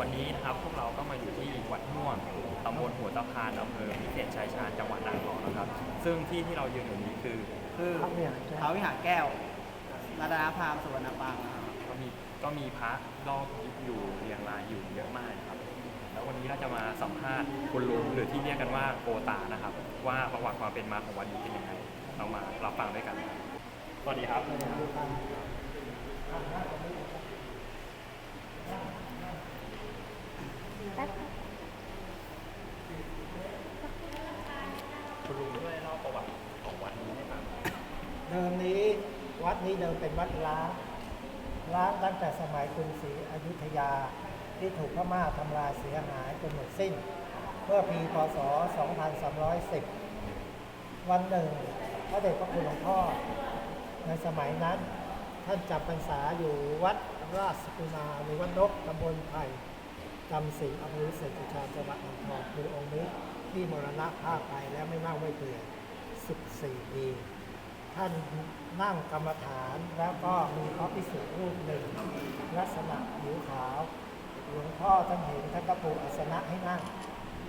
วันนี้นะครับพวกเราก็มาอยู่ที่วัดม่วงตำบลหัวตะพานอำเภอพิเศษชัยชาญจังหวัดอ่างทองนะครับ ซึ่งที่ที่เรายืนอยู่นี้คือคือพระวิหารแก้ว พระวิหารแก้วรัตนพรามสุวรรณปางนะครับก็มีก็มีพระรอบอยู่เรียงรายอยู่เยอะมากครับ แล้ววันนี้เราจะมาสัมภาษณ์คุณลุงหรือที่เรียกกันว่าโกตานะครับ ว่าประวัติความเป็นมาของวัดนี้เป็นยังไงเรามารับฟังด้วยกันครับสวัสดีครับ คุณลุงช่วยเล่าประวัติของวัดนี้ให้ฟังเดิมนี้วัดนี้เดิมเป็นวัดล้างล้างตั้งแต่สมัยกรุงศรีอยุธยาที่ถูกพม่าทำลายเสียหายจนหมดสิ้น เมื่อปีพศ 2310 วันหนึ่งพระเดชพระคุณหลวงพ่อ ในสมัยนั้น ท่านจำพรรษาอยู่วัดราชกุณาหรือวัดนกตำบลไผ่ จำศีลอำเภอวิเศษชาจังหวัดอ่างทองคือองค์นี้ที่มรณะภาพไปแล้วไม่เน่าไม่เปื่อย14 ปี ท่านนั่งกรรมฐานแล้วก็มีพระภิกษุรูปหนึ่ง ลักษณะผิวขาว หลวงพ่อท่านเห็นท่านก็ปูอาสนะให้นั่ง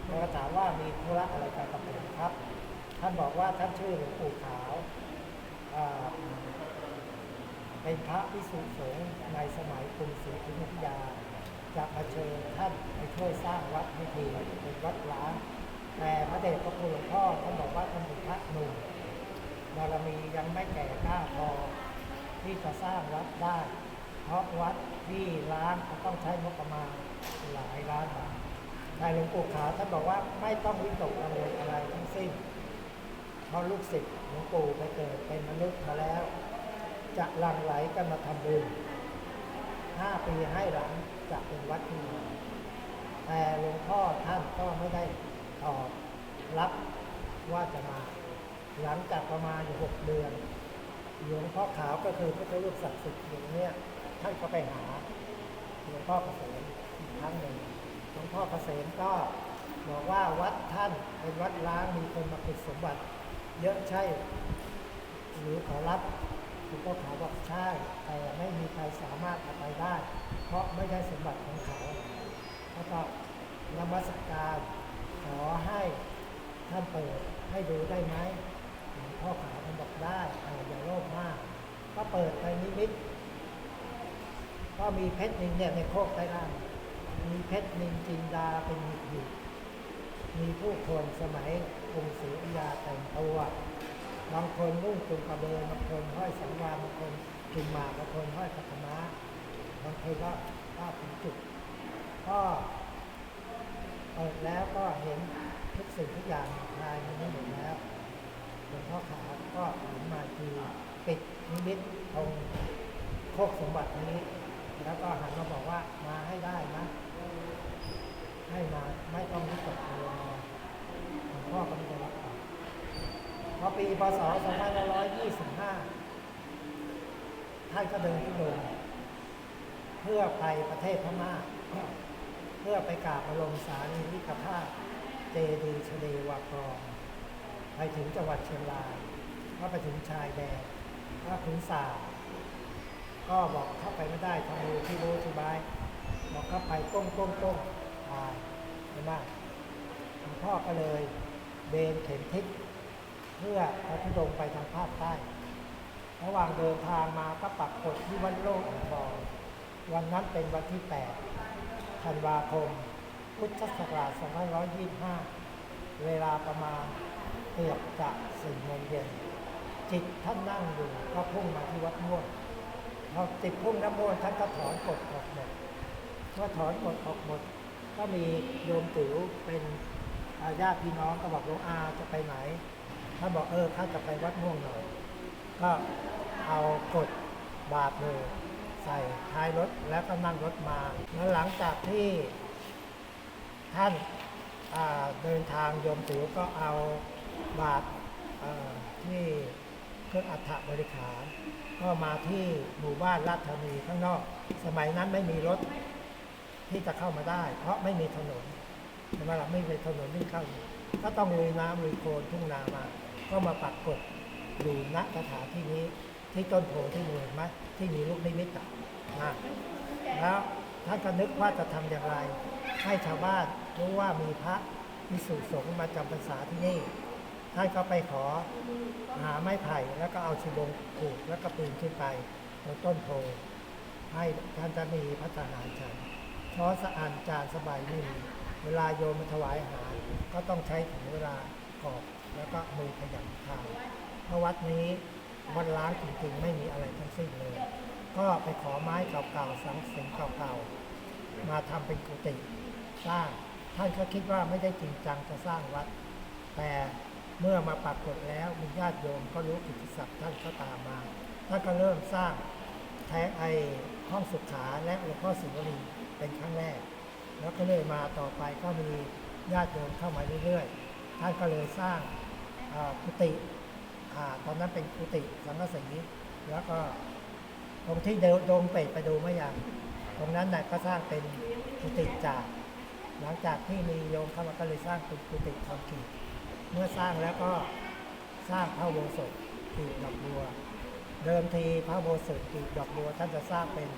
แล้วก็ถามว่ามีธุระอะไรกับผมครับ ท่านบอกว่าท่านชื่อหลวงปู่ขาวเป็นพระภิกษุสงฆ์ในสมัยกรุงศรีอยุธยา จะมาเชิญท่านไปช่วยสร้างวัดให้ทีเป็นวัดล้างแต่พระเดชพระคุณหลวงพ่อท่านบอกว่าท่านเป็นพระหนุ่มบารมียังไม่แก่กล้าพอที่จะสร้างวัดได้ เพราะวัดที่ร้างก็ต้องใช้งบประมาณหลายล้านบาทแต่หลวงปู่ขาวท่านบอกว่าไม่ต้องวิตกกังวลอะไรทั้งสิ้นเพราะลูกศิษย์หลวงปู่ไปเกิดเป็นมนุษย์มาแล้ว จะหลั่งไหลกันมาทำบุญห้าปีให้หลัง จะเป็นวัดขึ้นแต่หลวงพ่อท่านก็ไม่ได้ตอบรับว่าจะมา หลังจากประมาณอยู่หกเดือนหลวงพ่อขาวก็คือพระเจ้ารูปศักดิ์สิทธิ์อย่างเนี้ยท่านก็ไปหาหลวงพ่อเกษมอีกครั้งหนึ่งหลวงพ่อเกษมก็บอกว่าวัดท่านเป็นวัดล้างมีคนมาปิดสมบัติ เยอะใช่ หรือขอรับ หลวงพ่อขาวบอกใช่ แต่ไม่มีใครสามารถเอาไปได้ เพราะไม่ใช่สมบัติของเขาแล้วก็นมัสการขอให้ท่านเปิดให้ดูได้ไหมหลวงพ่อขาวท่านบอกได้เอออย่าโลภมาก ก็เปิดไปนิมิตก็มีเพชรนินเนี่ยในโคกใต้ล่างมีเพชรนินจินดาเป็นหยิบหยิบมีผู้คนสมัยกรุงศรีอยุธยาแต่งตัว บางคนนุ่งตุงกระเบนบางคนห้อยสังวาลบางคนจุงหมากบางคนห้อยปัตมะบางคนก็ผ้าผีจุกก็เปิดแล้วก็เห็นทุกสิ่งทุกอย่างภายในนี้หมดแล้วหลวงพ่อขาวก็หันมาคือปิดนิมิตตรงโคกสมบัตินี้ แล้วก็หันมาบอกว่ามาให้ได้นะ ให้มาไม่ต้องวิตกกัวลอะไรหลวงพ่อก็ไม่ได้รับ พอปีพศ 2525 ท่านก็เดินทุดงเพื่อไปประเทศพม่า เพื่อไปกราบอารมสารีริกธาตุเจดีย์ชเดวากรอง ไปถึงจังหวัดเชียงรายก็ไปถึงชายแดนก็ถึงสาก็บอกเข้าไปไม่ได้ทำดูที่รู้ที่บาย บอกเข้าไปก้มก้มก้มตายไม่ได้หลวงพ่อก็เลยเบนเข็มทิศ เพื่อพระธุดงไปทางภาคใต้ ระหว่างเดินทางมาก็ปักกดที่วัดโลกอ่างทอง วันนั้นเป็นวันที่ 8 ธันวาคม พุทธศักราช 2525 เวลาประมาณเกือบจะสี่โมงเย็น จิตท่านนั่งอยู่ก็พุ่งมาที่วัดม่วงพอจิตพุ่งน้ำม่วงท่านก็ถอนกฎออกหมดเมื่อถอนกฎออกหมด ก็มีโยมติ๋วเป็นญาติพี่น้องก็บอกหลวงอาจะไปไหน ท่าบอกเออข้าจะไปวัดม่วงหน่อย ก็เอากดบาทเลยใส่ท้ายรถแล้วก็นั่งรถมา แล้วหลังจากที่ท่านาเดินทางโยมติวก็เอาบาทที่เครื่องอัฐบริขารก็มาที่หมู่บ้านราชธานีข้างนอก สมัยนั้นไม่มีรถที่จะเข้ามาได้ เพราะไม่มีถนนใช่ไหมล่ะไม่มีถนนที่เข้า ก็ต้องลุยน้ำลุยโคลนทุ่งนามา ก็มาปักกดอยู่ณสถานที่นี้ที่ต้นโพที่มือเห็นไหมที่มีลูกนิมิตนะแล้วท่านก็นึกว่าจะทำอย่างไร ให้ชาวบ้านรู้ว่ามีพระมีสุสงฆ์มาจำพรรษาที่นี่ท่านก็ไปขอหาไม้ไผ่แล้วก็เอาชิบงผูกแล้วก็ปีนขึ้นไปบนต้นโพให้ท่านจะมีพระทหารฉันช้อนสะอานจานสบายไม่มีเวลาโยมมาถวายอาหารก็ต้องใช้ถึงเวลากรอบ แล้วก็มือขยันทานเพราะวัดนี้วัดล้างจริงๆไม่มีอะไรทั้งสิ้นเลย ก็ไปขอไม้เก่าๆสังสิงเก่าๆมาทำเป็นกุฏิสร้างท่านก็คิดว่าไม่ได้จริงจังจะสร้างวัด แต่เมื่อมาปรากฏแล้วมีญาติโยมก็รู้กิตศัพท์ท่านก็ตามมาท่านก็เริ่มสร้างแท้ไอห้องสุขาและหลวงพ่อศิวลีเป็นครั้งแรก แล้วก็เลยมาต่อไปก็มีญาติโยมเข้ามาเรื่อยๆ ท่านก็เลยสร้าง กุฏิตอนนั้นเป็นกุฏิสังกสีแล้วก็ตรงที่เดิโดมเป็ดไปดูเมื่อยังตรงนั้นน่ะก็สร้างเป็นกุฏิจาก หลังจากที่มีโยมเข้ามาก็เลยสร้างเป็นกุฏิคอนกรีตเมื่อสร้างแล้วก็สร้างพระโบสถกีบดอกบัว เดิมทีพระโบสถกีบดอกบัวท่านจะสร้างเป็น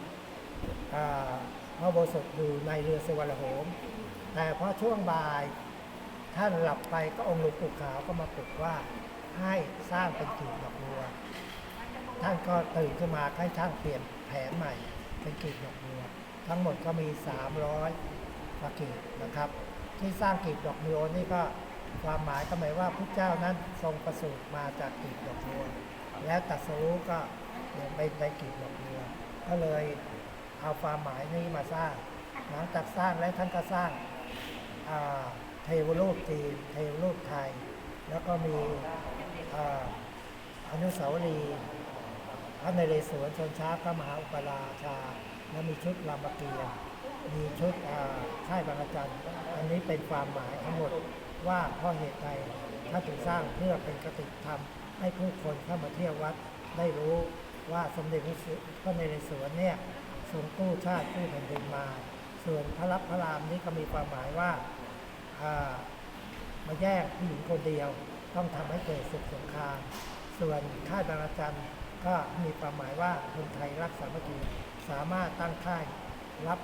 อ่าพระโบสถอยู่ในเรือสวรรโหมแต่พอช่วงบ่าย ท่านหลับไปก็องค์หลวงปู่ขาวก็มาปลุกว่าให้สร้างเป็นกีบดอกบัว ท่านก็ตื่นขึ้นมาให้ช่างเปลี่ยนแผนใหม่ เป็นกลีบดอกบัว ทั้งหมดก็มี 300กว่ากีบนะครับ ที่สร้างกลีบดอกบัวนี่ก็ความหมายก็หมายว่าพระเจ้านั้นทรงประสูติมาจากกลีบดอกบัว และตรัสรู้ก็ยังเป็นในกลีบดอกบัว ก็เลยเอาความหมายนี้มาสร้าง หลังจากสร้างแล้วท่านก็สร้างอ่า เทวรูปจีนเทวรูปไทย แล้วก็มีออนุสาวรีย์พระนเรศวรชนช้าพระมหาอุปราชา และมีชุดรามเกียรติมีชุดอ่าค่ายบางระจันอันนี้เป็นความหมายทั้งหมดว่าเพราะเหตุใดถ้าถึงสร้างเพื่อเป็นกติธรรม ให้ผู้คนเข้ามาเที่ยววัดได้รู้ว่าสมเด็จพระนเรศวรเนี่ยทรงกู้ชาติกู้แผ่นดินมา ส่วนพระรับพระรามนี้ก็มีความหมายว่า มาแยกผู้หญิงคนเดียว ต้องทำให้เกิดศึกสงครามส่วนค่ายบางระจันก็มีความหมายว่าคนไทยรักสามัคคีสามารถตั้งค่ายรับ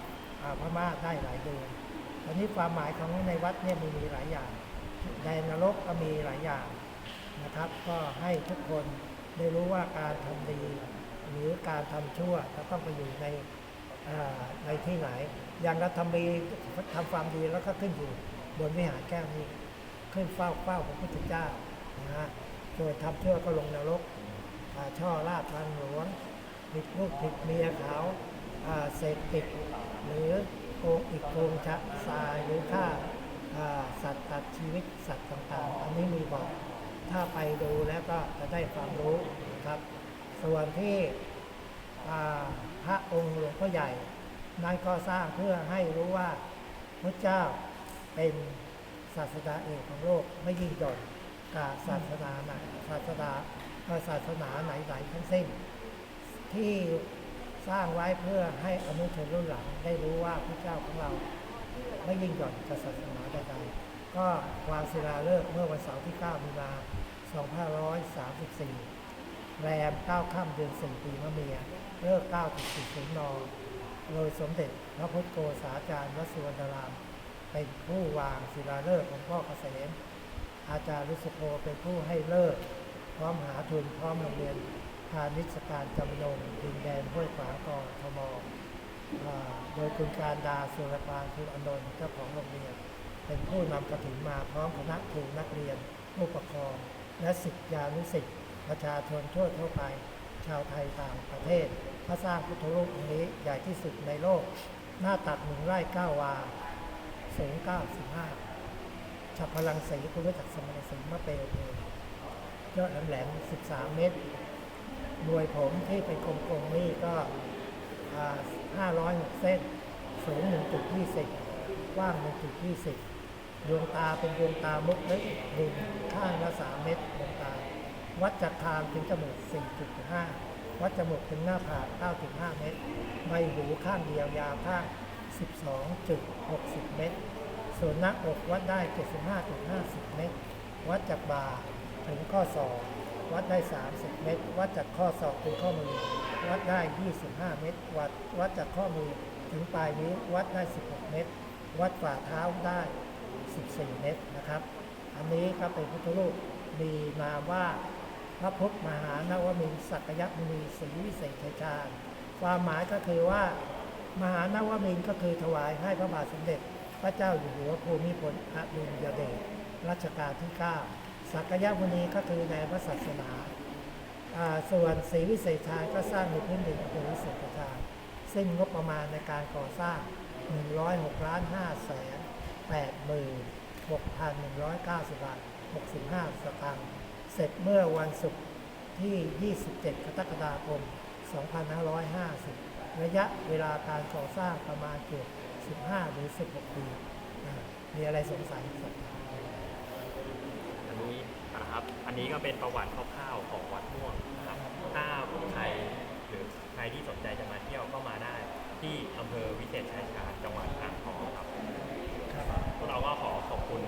พม่าได้หลายเดือนตอนนี้ความหมายของในวัดเนี่ยมีมีหลายอย่างในนรกก็มีหลายอย่างนะครับ ก็ให้ทุกคนได้รู้ว่าการทำดี หรือการทำชั่วจะต้องไปอยู่ในในที่ไหน อย่างเราทำดีทำความดีแล้วก็ขึ้นอยู่ บนวิหารแก้วนี้ขึ้นเฝ้าเฝ้าพระพุทธเจ้านะฮะส่วนทำชั่วก็ลงนรกช่อราดทางหลวงผิดลูกผิดเมียเขาอ่าเสพติดหรือโกงอีกโกงชะทรายหรือฆ่าสัตว์ตัดชีวิตสัตว์ต่างๆ อันนี้มีบอก ถ้าไปดูแล้วก็จะได้ความรู้นะครับ ส่วนที่พระองค์หลวงพ่อใหญ่ นั้นก็สร้างเพื่อให้รู้ว่าพระเจ้า เป็นศาสดาเอกของโลกไม่ยิ่งหย่อนกับศาสนาไหนศาสดาศาสนาไหนๆทั้งสิ้น ที่สร้างไว้เพื่อให้อนุชนรุ่นหลังได้รู้ว่าพระเจ้าของเราไม่ยิ่งหย่อนกับศาสนาใดๆก็วางศิลาฤกษ์เมื่อวันเสาร์ที่ 9 มีนา 2534 แรม 9 ค่ำเดือน 4 ปีมะเมียเลิก9.40นโดยสมเด็จพระพุทธโกษาจารย์วสุวรรณราม เป็นผู้วางศิลาฤกษ์ของพ่อเกษมอาจารย์รุสโภเป็นผู้ให้เลิก พร้อมหาทุนพร้อมโรงเรียนพาณิชยการจำนงดินแดนห้วยขวางกองทมอโดยคุณการดาสุรปานคุณอนนท์เจ้าของโรงเรียน เป็นผู้นำกระถิ่นมาพร้อมคณะครูนักเรียนผู้ปกครอง และศิษยานุศิษย์ประชาชนทั่วทั่วไป ชาวไทยต่างประเทศพระสร้างพุทธรูปองค์นี้ใหญ่ที่สุดในโลก หน้าตักหนึ่งไร่เก้าวา สูง95ฉับพลังสีคุณรู้จักสมรสีมะเปลเลยอดแหลมๆ13เมตรหน่วยผมที่เป็นกลมๆนี่ก็อ่า506เส้น สูง1.20กว้าง1.20ดวงตาเป็นดวงตามุกเล็กดินข้างละ3เมตรดวงตา วัดจากคางถึงจมูก4.5วัดจมูกถึงหน้าผาก9.5เมตรใบหูข้างเดียวยาวข้าง 12.60 เมตร ส่วนหน้าอกวัดได้ 75.50 เมตร วัดจากบ่าถึงข้อศอกวัดได้ 30 เมตร วัดจากข้อศอกถึงข้อมือ วัดได้ 25 เมตร วัดวัดจากข้อมือถึงปลายนิ้ววัดได้ 16 เมตร วัดฝ่าเท้าได้ 14 เมตรนะครับ อันนี้ก็เป็นพุทธรูปมีนาว่าพระพุทธมหานวมินทร์สักยมุนีศรีวิเศษชัยชาญความหมายก็คือว่า มหานวมินก็คือถวายให้พระบาทสมเด็จ พระเจ้าอยู่หัวภูมิพลอดุลยเดชรัชกาลที่ 9 สักยมุนีก็คือในพระศาสนา ส่วนศรีวิเศษชัยก็สร้างในพื้นดินอำเภอวิเศษชัยซึ่งงบประมาณในการก่อสร้าง 106ล้าน5แสน8หมื่น6,190บาท65 สตางค์เสร็จเมื่อวันศุกร์ที่ 27 กรกฎาคม 2550 ระยะเวลาการก่อสร้างประมาณเกือบ15 หรือ 16 ปีมีอะไรสงสัยสักอันนี้นะครับ อันนี้ก็เป็นประวัติคร่าวๆของวัดม่วงนะครับถ้าคนไทยหรือใครที่สนใจจะมาเที่ยวก็มาได้ ที่อำเภอวิเศษชัยชาญจังหวัดอ่างทองครับพวกเราก็ขอขอบคุณ